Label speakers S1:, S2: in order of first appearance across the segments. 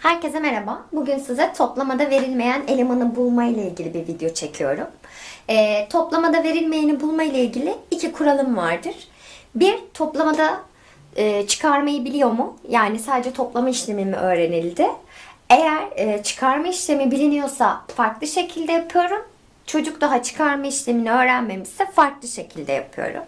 S1: Herkese merhaba. Bugün size toplamada verilmeyen elemanı bulma ile ilgili bir video çekiyorum. Ee, toplamada verilmeyeni bulma ile ilgili iki kuralım vardır. Bir, toplamada e, çıkarmayı biliyor mu? Yani sadece toplama işlemi mi öğrenildi? Eğer e, çıkarma işlemi biliniyorsa farklı şekilde yapıyorum. Çocuk daha çıkarma işlemini öğrenmemişse farklı şekilde yapıyorum.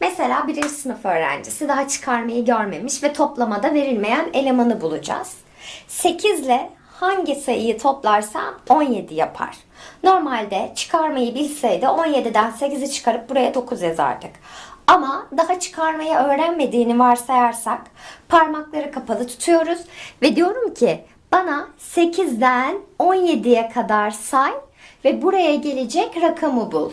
S1: Mesela birinci sınıf öğrencisi daha çıkarmayı görmemiş ve toplamada verilmeyen elemanı bulacağız. 8 ile hangi sayıyı toplarsam 17 yapar. Normalde çıkarmayı bilseydi 17'den 8'i çıkarıp buraya 9 yazardık. Ama daha çıkarmayı öğrenmediğini varsayarsak parmakları kapalı tutuyoruz ve diyorum ki bana 8'den 17'ye kadar say ve buraya gelecek rakamı bul.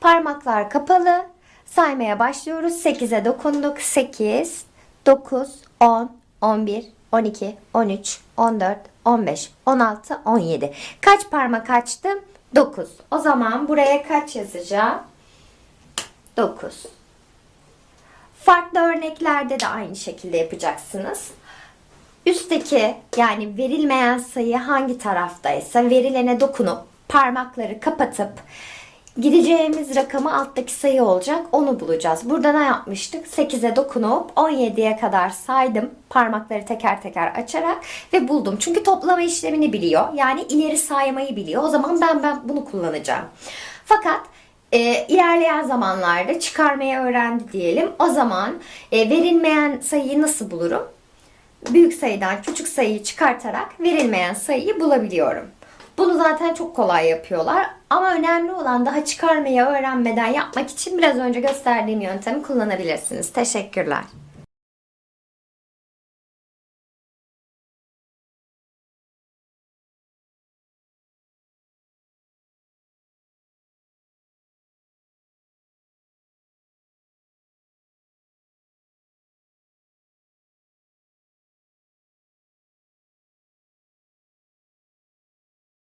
S1: Parmaklar kapalı. Saymaya başlıyoruz. 8'e dokunduk. 8, 9, 10, 11, 12, 13, 14, 15, 16, 17. Kaç parmak açtım? 9. O zaman buraya kaç yazacağım? 9. Farklı örneklerde de aynı şekilde yapacaksınız. Üstteki yani verilmeyen sayı hangi taraftaysa verilene dokunup parmakları kapatıp gideceğimiz rakamı alttaki sayı olacak. Onu bulacağız. Burada ne yapmıştık? 8'e dokunup 17'ye kadar saydım. Parmakları teker teker açarak ve buldum. Çünkü toplama işlemini biliyor. Yani ileri saymayı biliyor. O zaman ben ben bunu kullanacağım. Fakat e, ilerleyen zamanlarda çıkarmayı öğrendi diyelim. O zaman e, verilmeyen sayıyı nasıl bulurum? büyük sayıdan küçük sayıyı çıkartarak verilmeyen sayıyı bulabiliyorum. Bunu zaten çok kolay yapıyorlar. Ama önemli olan daha çıkarmayı öğrenmeden yapmak için biraz önce gösterdiğim yöntemi kullanabilirsiniz. Teşekkürler.